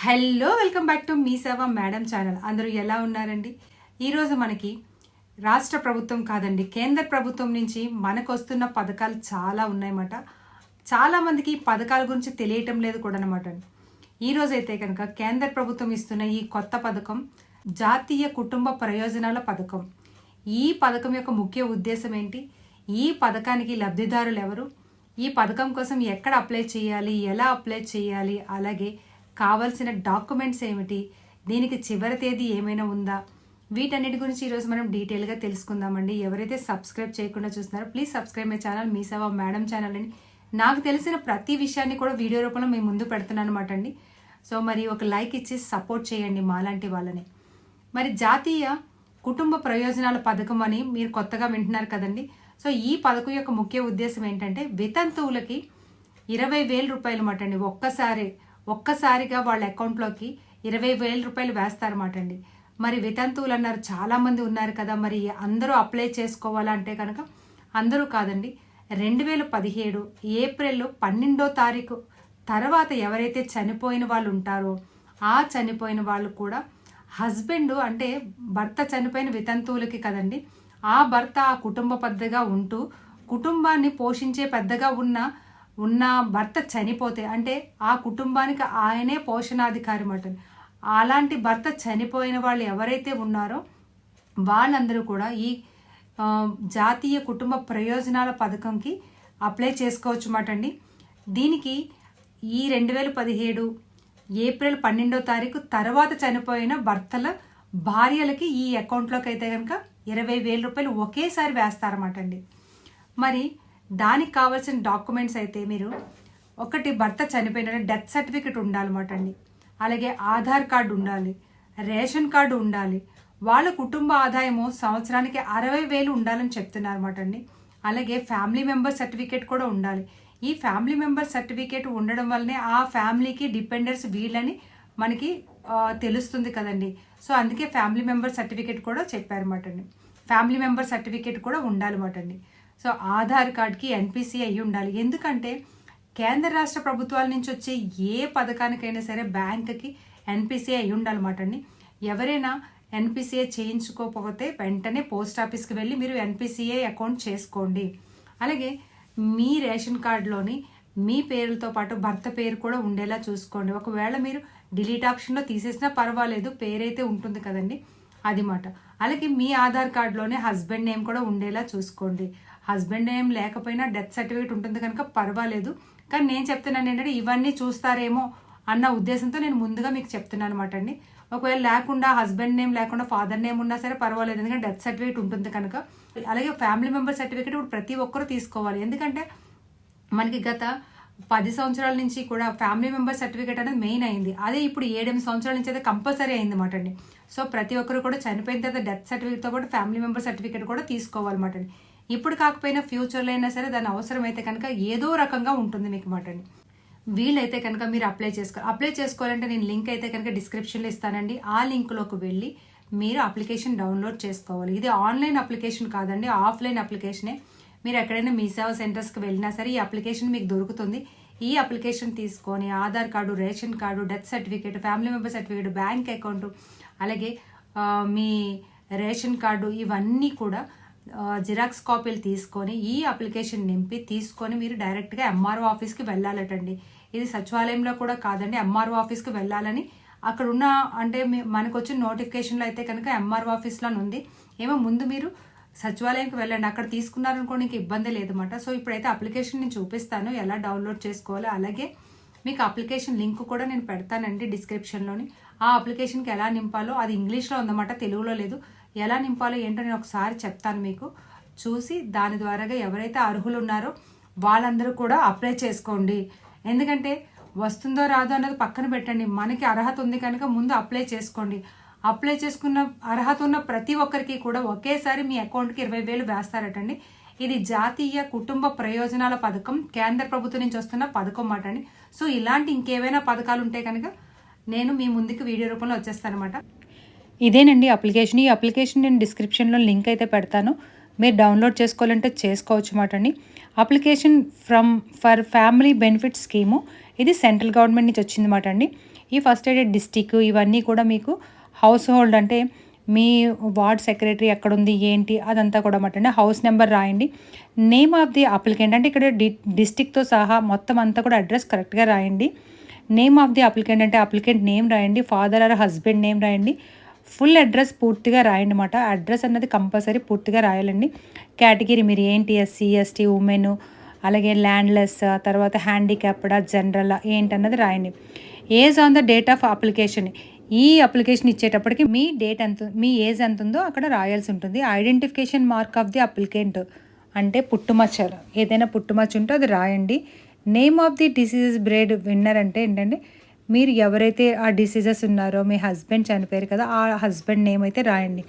Hello welcome back to Mee Seva madam channel. అందరూ ఎలా ఉన్నారండి? ఈరోజు మనకి రాష్ట్ర ప్రభుత్వం కాదండి కేంద్ర ప్రభుత్వం నుంచి మనకు వస్తున్న పథకాలు చాలా ఉన్నాయన్నమాట. చాలామందికి ఈ పథకాల గురించి తెలియటం లేదు కూడా అనమాట ఈరోజు అయితే కనుక కేంద్ర ప్రభుత్వం ఇస్తున్న ఈ కొత్త పథకం జాతీయ కుటుంబ ప్రయోజనాల పథకం. ఈ పథకం యొక్క ముఖ్య ఉద్దేశం ఏంటి? ఈ పథకానికి లబ్ధిదారులు ఎవరు? ఈ పథకం కోసం ఎక్కడ అప్లై చేయాలి? ఎలా అప్లై చేయాలి? అలాగే కావాల్సిన డాక్యుమెంట్స్ ఏమిటి? దీనికి చివరి తేదీ ఏమైనా ఉందా? వీటన్నిటి గురించి ఈరోజు మనం డీటెయిల్గా తెలుసుకుందామండి. ఎవరైతే సబ్స్క్రైబ్ చేయకుండా చూస్తున్నారో please subscribe my channel Mee Seva madam channel అని. నాకు తెలిసిన ప్రతి విషయాన్ని కూడా వీడియో రూపంలో మేము ముందు పెడుతున్నాను అనమాట అండి. సో మరి ఒక లైక్ ఇచ్చి సపోర్ట్ చేయండి మాలాంటి వాళ్ళని. మరి జాతీయ కుటుంబ ప్రయోజనాల పథకం అని మీరు కొత్తగా వింటున్నారు కదండి. సో ఈ పథకం యొక్క ముఖ్య ఉద్దేశం ఏంటంటే వితంతువులకి ఇరవై వేల రూపాయలు మాట అండి. ఒక్కసారి ఒక్కసారిగా వాళ్ళ అకౌంట్లోకి ఇరవై వేల రూపాయలు వేస్తారన్నమాట అండి మరి వితంతువులు అన్నారు చాలామంది ఉన్నారు కదా మరి అందరూ అప్లై చేసుకోవాలంటే కనుక అందరూ కాదండి రెండు వేల పదిహేడు ఏప్రిల్ పన్నెండో తారీఖు తర్వాత ఎవరైతే చనిపోయిన వాళ్ళు ఉంటారో ఆ చనిపోయిన వాళ్ళు కూడా హస్బెండ్ అంటే భర్త చనిపోయిన వితంతువులకి కదండి ఆ భర్త ఆ కుటుంబ పెద్దగా ఉంటూ కుటుంబాన్ని పోషించే పెద్దగా ఉన్న ఉన్న భర్త చనిపోతే అంటే ఆ కుటుంబానికి ఆయనే పోషణాధికారి మాట అలాంటి భర్త చనిపోయిన వాళ్ళు ఎవరైతే ఉన్నారో వాళ్ళందరూ కూడా ఈ జాతీయ కుటుంబ ప్రయోజనాల పథకంకి అప్లై చేసుకోవచ్చు మాట అండి. దీనికి ఈ రెండు వేల పదిహేడు ఏప్రిల్ పన్నెండో తారీఖు తర్వాత చనిపోయిన భర్తల భార్యలకి ఈ అకౌంట్లోకి అయితే కనుక ఇరవై వేల రూపాయలు ఒకేసారి వేస్తారన్నమాట అండి. మరి దానికి కావాల్సిన డాక్యుమెంట్స్ అయితే మీరు ఒకటి భర్త చనిపోయిన డెత్ సర్టిఫికెట్ ఉండాలన్నమాట అండి. అలాగే ఆధార్ కార్డు ఉండాలి రేషన్ కార్డు ఉండాలి వాళ్ళ కుటుంబ ఆదాయము సంవత్సరానికి అరవై వేలు ఉండాలని చెప్తున్నారు అనమాట అండి. అలాగే ఫ్యామిలీ మెంబర్ సర్టిఫికేట్ కూడా ఉండాలి. ఈ ఫ్యామిలీ మెంబర్ సర్టిఫికేట్ ఉండడం వల్లనే ఆ ఫ్యామిలీకి డిపెండెన్స్ వీళ్ళని మనకి తెలుస్తుంది కదండి. సో అందుకే ఫ్యామిలీ మెంబర్ సర్టిఫికేట్ కూడా చెప్పారన్నమాట అండి. ఫ్యామిలీ మెంబర్ సర్టిఫికేట్ కూడా ఉండాలన్నమాట అండి. సో ఆధార్ కార్డ్కి ఎన్పిసి అయ్యి ఉండాలి. ఎందుకంటే కేంద్ర రాష్ట్ర ప్రభుత్వాల నుంచి వచ్చే ఏ పథకానికైనా సరే బ్యాంక్కి ఎన్పిసిఐ అయి ఉండాలన్నమాట అండి. ఎవరైనా ఎన్పిసిఐ చేయించుకోకపోతే వెంటనే పోస్ట్ ఆఫీస్కి వెళ్ళి మీరు ఎన్పిసిఐ అకౌంట్ చేసుకోండి. అలాగే మీ రేషన్ కార్డులోని మీ పేరుతో పాటు భర్త పేరు కూడా ఉండేలా చూసుకోండి. ఒకవేళ మీరు డిలీట్ ఆప్షన్లో తీసేసినా పర్వాలేదు పేరైతే ఉంటుంది కదండి. అది మాట. అలాగే మీ ఆధార్ కార్డులోనే హస్బెండ్ నేమ్ కూడా ఉండేలా చూసుకోండి. హస్బెండ్ నేమ్ లేకపోయినా డెత్ సర్టిఫికేట్ ఉంటుంది కనుక పర్వాలేదు. కానీ నేను చెప్తున్నాను ఏంటంటే ఇవన్నీ చూస్తారేమో అన్న ఉద్దేశంతో నేను ముందుగా మీకు చెప్తున్నాను అనమాట అండి. ఒకవేళ లేకుండా హస్బెండ్ నేమ్ లేకుండా ఫాదర్ నేమ్ ఉన్నా సరే పర్వాలేదు ఎందుకంటే డెత్ సర్టిఫికేట్ ఉంటుంది కనుక. అలాగే ఫ్యామిలీ మెంబర్ సర్టిఫికేట్ ఇప్పుడు ప్రతి ఒక్కరూ తీసుకోవాలి. ఎందుకంటే మనకి గత పది సంవత్సరాల నుంచి కూడా ఫ్యామిలీ మెంబర్ సర్టిఫికేట్ అనేది మెయిన్ అయింది. అదే ఇప్పుడు ఏడెనిమిది సంవత్సరాల నుంచి అయితే కంపల్సరీ అయింది అనమాట అండి. సో ప్రతి ఒక్కరు కూడా చనిపోయిన తర్వాత డెత్ సర్టిఫికేట్తో పాటు ఫ్యామిలీ మెంబర్ సర్టిఫికేట్ కూడా తీసుకోవాలన్నమాట అండి. ఇప్పుడు కాకపోయినా ఫ్యూచర్లో అయినా సరే దాని అవసరం అయితే కనుక ఏదో రకంగా ఉంటుంది మీకు మాట అండి కనుక మీరు అప్లై చేసుకో అప్లై చేసుకోవాలంటే నేను లింక్ అయితే కనుక డిస్క్రిప్షన్లో ఇస్తానండి. ఆ లింక్లోకి వెళ్ళి మీరు అప్లికేషన్ డౌన్లోడ్ చేసుకోవాలి. ఇది ఆన్లైన్ అప్లికేషన్ కాదండి ఆఫ్లైన్ అప్లికేషనే. మీరు ఎక్కడైనా మీ సేవ సెంటర్స్కి వెళ్ళినా సరే ఈ అప్లికేషన్ మీకు దొరుకుతుంది. ఈ అప్లికేషన్ తీసుకొని Aadhaar card ration card death certificate family member certificate bank account అలాగే మీ రేషన్ కార్డు ఇవన్నీ కూడా జిరాక్స్ కాపీలు తీసుకొని ఈ అప్లికేషన్ నింపి తీసుకొని మీరు డైరెక్ట్గా ఎంఆర్ఓ ఆఫీస్కి వెళ్ళాలటండి. ఇది సచివాలయంలో కూడా కాదండి. ఎంఆర్ఓ ఆఫీస్కి వెళ్ళాలని అక్కడ ఉన్న అంటే మనకు వచ్చిన నోటిఫికేషన్లో అయితే కనుక ఎంఆర్ఓ ఆఫీస్లో ఉంది. ఏమో ముందు మీరు సచివాలయంకి వెళ్ళండి. అక్కడ తీసుకున్నారనుకోండి ఇంక ఇబ్బంది లేదన్నమాట. సో ఇప్పుడైతే అప్లికేషన్ నేను చూపిస్తాను. ఎలా డౌన్లోడ్ చేసుకోవాలో. అలాగే మీకు అప్లికేషన్ లింక్ కూడా నేను పెడతానండి డిస్క్రిప్షన్లోని. ఆ అప్లికేషన్కి ఎలా నింపాలో. అది ఇంగ్లీష్లో ఉందన్నమాట తెలుగులో లేదు. ఎలా నింపాలో ఏంటో నేను ఒకసారి చెప్తాను మీకు. చూసి దాని ద్వారాగా ఎవరైతే అర్హులు ఉన్నారో వాళ్ళందరూ కూడా అప్లై చేసుకోండి. ఎందుకంటే వస్తుందో రాదో అన్నది పక్కన పెట్టండి. మనకి అర్హత ఉంది కనుక ముందు అప్లై చేసుకోండి. అప్లై చేసుకున్న అర్హత ఉన్న ప్రతి ఒక్కరికి కూడా ఒకేసారి మీ అకౌంట్కి ఇరవై వేలు వేస్తారటండి. ఇది జాతీయ కుటుంబ ప్రయోజనాల పథకం. కేంద్ర ప్రభుత్వం నుంచి వస్తున్న పథకం మాట అండి. సో ఇలాంటి ఇంకేవైనా పథకాలు ఉంటే కనుక నేను మీ ముందుకు వీడియో రూపంలో వచ్చేస్తానమాట. ఇదేనండి అప్లికేషన్. ఈ అప్లికేషన్ నేను డిస్క్రిప్షన్లో లింక్ అయితే పెడతాను. మీరు డౌన్లోడ్ చేసుకోవాలంటే చేసుకోవచ్చు మాట అండి. Application from for family benefit scheme. ఇది సెంట్రల్ గవర్నమెంట్ నుంచి వచ్చింది మాట అండి. ఈ ఫస్ట్ ఎయిడెడ్ డిస్టిక్ ఇవన్నీ కూడా మీకు హౌస్ హోల్డ్ అంటే మీ వార్డ్ సెక్రటరీ ఎక్కడుంది ఏంటి అదంతా కూడా అన్నమాట హౌస్ నెంబర్ రాయండి. నేమ్ ఆఫ్ ది అప్లికెంట్ అంటే ఇక్కడ డి డిస్టిక్తో సహా మొత్తం అంతా కూడా అడ్రస్ కరెక్ట్గా రాయండి. నేమ్ ఆఫ్ ది అప్లికెంట్ అంటే అప్లికెంట్ నేమ్ రాయండి. ఫాదర్ ఆర్ హస్బెండ్ నేమ్ రాయండి. ఫుల్ అడ్రస్ పూర్తిగా రాయండి అనమాట అడ్రస్ అన్నది కంపల్సరీ పూర్తిగా రాయాలండి. కేటగిరీ మీరు ఏంటి? ఎస్సీ ఎస్టీ ఉమెన్ అలాగే ల్యాండ్లెస్ తర్వాత హ్యాండిక్యాప్డా జనరల్ ఏంటన్నది రాయండి. Age on the date of application. ఈ అప్లికేషన్ ఇచ్చేటప్పటికి మీ డేట్ ఎంత మీ ఏజ్ ఎంత ఉందో అక్కడ రాయాల్సి ఉంటుంది. Identification mark of the applicant అంటే పుట్టుమచ్చలు ఏదైనా పుట్టుమచ్చ ఉంటే అది రాయండి. Name of the diseases breadwinner అంటే ఏంటంటే మీరు ఎవరైతే ఆ డిసీజెస్ ఉన్నారో మీ హస్బెండ్ చనిపోయారు కదా ఆ హస్బెండ్ నేమ్ అయితే రాయండి.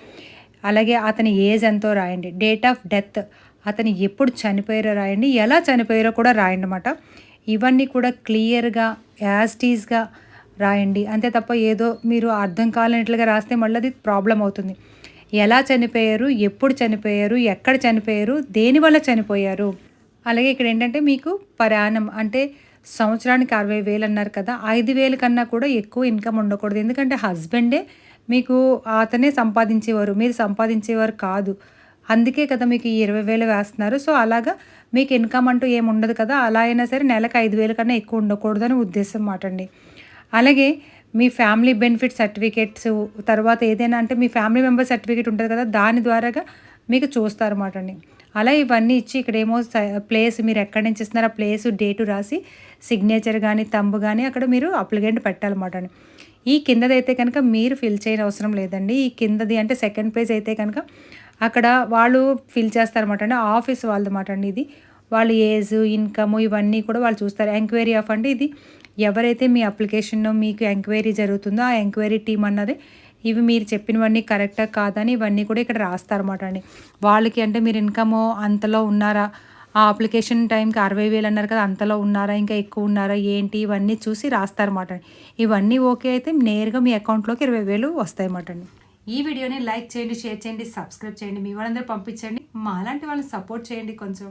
అలాగే అతని ఏజ్ ఎంతో రాయండి. డేట్ ఆఫ్ డెత్ అతను ఎప్పుడు చనిపోయారో రాయండి. ఎలా చనిపోయారో కూడా రాయండి అన్నమాట ఇవన్నీ కూడా క్లియర్గా యాస్టీస్గా రాయండి. అంతే తప్ప ఏదో మీరు అర్థం కాలేనట్లుగా రాస్తే మళ్ళీ అది ప్రాబ్లం అవుతుంది. ఎలా చనిపోయారు ఎప్పుడు చనిపోయారు ఎక్కడ చనిపోయారు దేనివల్ల చనిపోయారు? అలాగే ఇక్కడ ఏంటంటే మీకు ప్రయాణం అంటే సంవత్సరానికి అరవై వేలు అన్నారు కదా ఐదు వేలు కన్నా కూడా ఎక్కువ ఇన్కమ్ ఉండకూడదు. ఎందుకంటే హస్బెండే మీకు అతనే సంపాదించేవారు మీరు సంపాదించేవారు కాదు. అందుకే కదా మీకు ఇరవై వేలు వేస్తున్నారు. సో అలాగా మీకు ఇన్కమ్ అంటూ ఏమి ఉండదు కదా అలా అయినా సరే నెలకు ఐదు వేల కన్నా ఎక్కువ ఉండకూడదని ఉద్దేశం మాట అండి. అలాగే మీ ఫ్యామిలీ బెనిఫిట్ సర్టిఫికేట్స్ తర్వాత ఏదైనా అంటే మీ ఫ్యామిలీ మెంబర్ సర్టిఫికేట్ ఉంటుంది కదా దాని ద్వారాగా మీకు చూస్తారన్నమాట అండి. అలా ఇవన్నీ ఇచ్చి ఇక్కడేమో ప్లేస్ మీరు ఎక్కడి నుంచి ఇస్తున్నారో ఆ ప్లేస్ డేటు రాసి సిగ్నేచర్ కానీ తంబు కానీ అక్కడ మీరు అప్లికెంట్ పెట్టాలన్నమాట అండి. ఈ కిందదైతే కనుక మీరు ఫిల్ చేయని అవసరం లేదండి. ఈ కిందది అంటే సెకండ్ పేజ్ అయితే కనుక అక్కడ వాళ్ళు ఫిల్ చేస్తారన్నమాట అండి. ఆఫీస్ వాళ్ళదన్నమాట అండి ఇది. వాళ్ళ ఏజ్ ఇన్కమ్ ఇవన్నీ కూడా వాళ్ళు చూస్తారు. ఎంక్వైరీ ఆఫ్ అంటే ఇది ఎవరైతే మీ అప్లికేషన్ మీకు ఎంక్వైరీ జరుగుతుందో ఆ ఎంక్వైరీ టీం అన్నది ఇవి మీరు చెప్పినవన్నీ కరెక్టా కాదని ఇవన్నీ కూడా ఇక్కడ రాస్తారన్నమాట అండి. వాళ్ళకి అంటే మీరు ఇన్కమ్ అంతలో ఉన్నారా? ఆ అప్లికేషన్ టైంకి అరవై వేలు అన్నారు కదా అంతలో ఉన్నారా? ఇంకా ఎక్కువ ఉన్నారా? ఏంటి? ఇవన్నీ చూసి రాస్తారన్నమాట ఇవన్నీ ఓకే అయితే నేరుగా మీ అకౌంట్లోకి ఇరవై వేలు వస్తాయన్నమాట అండి. ఈ వీడియోని లైక్ చేయండి షేర్ చేయండి సబ్స్క్రైబ్ చేయండి మీ వాళ్ళందరూ పంపించండి. మా అలాంటి వాళ్ళని సపోర్ట్ చేయండి కొంచెం.